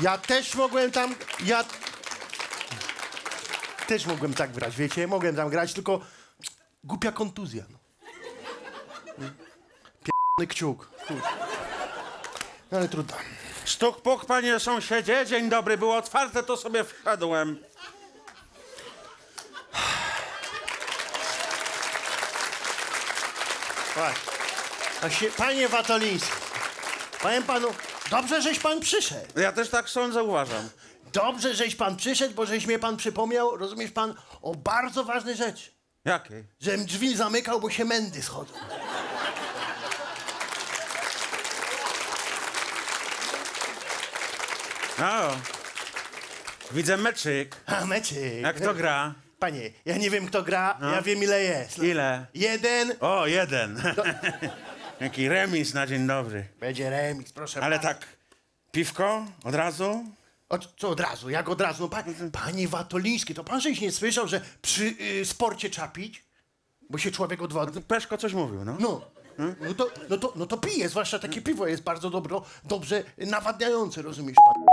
Ja też mogłem tam, ja też mogłem tak grać, wiecie? Mogłem tam grać, tylko głupia kontuzja. No. Pierdolony kciuk. Kurde. No ale trudno. Stuk puk, panie sąsiedzie, dzień dobry, było otwarte, to sobie wszedłem. Właśnie, Panie Watoliński, powiem panu, dobrze, żeś pan przyszedł. Ja też tak sądzę, uważam. Dobrze, żeś pan przyszedł, bo żeś mnie pan przypomniał, rozumiesz pan, o bardzo ważnej rzeczy. Jakiej? Żem drzwi zamykał, bo się mędy schodzą. O, widzę meczyk. A, meczyk. A kto gra? Panie, ja nie wiem, kto gra, ja wiem, ile jest. Ile? Jeden. O, jeden. Jaki remis na dzień dobry. Będzie remix, proszę Ale pana. tak, piwko od razu? O, co od razu, jak od razu? Pa, panie Watoliński, to pan żeś nie słyszał, że przy y, sporcie trzeba pić? Bo się człowiek odwodzi. Peszko coś mówił, no. No. No to, no, to, no to pije, zwłaszcza takie piwo jest bardzo dobro, dobrze nawadniające, rozumiesz pan?